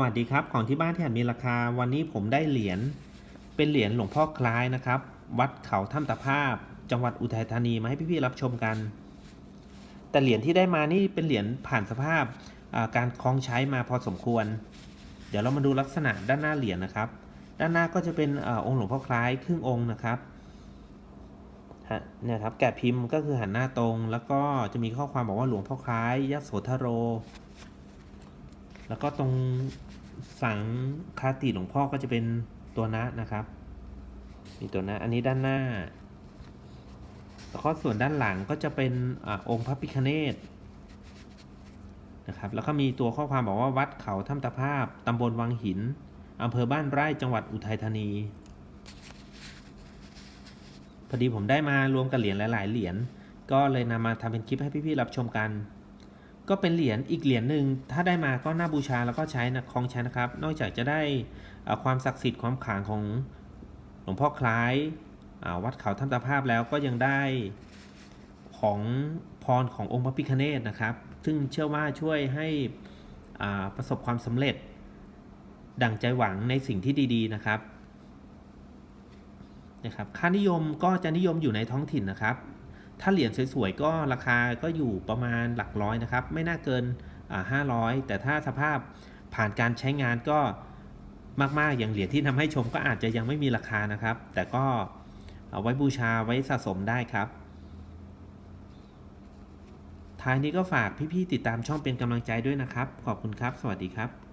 วัสดีครับ ของที่บ้านที่มีราคา วันนี้ผมได้เหรียญเป็นเหรียญหลวงพ่อคล้ายนะครับ วัดเขาถ้ำตะภาพ จังหวัดอุทัยธานีมาให้พี่ๆรับชมกัน แต่เหรียญที่ได้มานี่เป็นเหรียญผ่านสภาพาการคล้องใช้มาพอสมควร เดี๋ยวเรามาดูลักษณะด้านหน้าเหรียญนะครับ ด้านหน้าก็จะเป็นอองค์หลวงพ่อคล้ายครึ่งองค์นะครับเนี่ยครับแกะพิมพ์ก็คือหันหน้าตรง แล้วก็จะมีข้อความบอกว่าหลวงพ่อคล้ายยโสธโร แล้วก็ตรงสังคาติหลวงพ่อก็จะเป็นตัวนะนะครับ มีตัวนะอันนี้ด้านหน้า แล้วก็ส่วนด้านหลังก็จะเป็นอองค์พระพิคเนตนะครับ แล้วก็มีตัวข้อความบอกว่าวัดเขาถ้ำตะภาพตำบลวังหินอำเภอบ้านไร่จังหวัดอุทัยธานี พอดีผมได้มารวมกับเหรียญหลาย ๆ เหรียญก็เลยนำมาทำเป็นคลิปให้พี่ ๆ รับชมกัน ก็เป็นเหรียญอีกเหรียญหนึ่งถ้าได้มาก็น่าบูชาแล้วก็ใช้นะคลองใช้นะครับ นอกจากจะได้ความศักดิ์สิทธิ์ความขลังของหลวงพ่อคล้ายาวัดเขาถ้ำตาภาพแล้วก็ยังได้ของพรขององค์พระพิฆเนศนะครับ ซึ่งเชื่อว่าช่วยให้ประสบความสำเร็จ ดังใจหวังในสิ่งที่ดี ๆนะครับนะครับ ค่านิยมก็จะนิยมอยู่ในท้องถิ่นนะครับ ถ้าเหรียญสวยๆก็ราคาก็อยู่ประมาณหลักร้อยนะครับ ไม่น่าเกินห้าร้อยแต่ถ้าสภาพผ่านการใช้งานก็มากๆ อย่างเหรียญที่นำให้ชมก็อาจจะยังไม่มีราคานะครับ แต่ก็เอาไว้บูชาไว้สะสมได้ครับท้ายนี้ก็ฝากพี่ๆติดตามช่องเป็นกำลังใจด้วยนะครับ ขอบคุณครับ สวัสดีครับ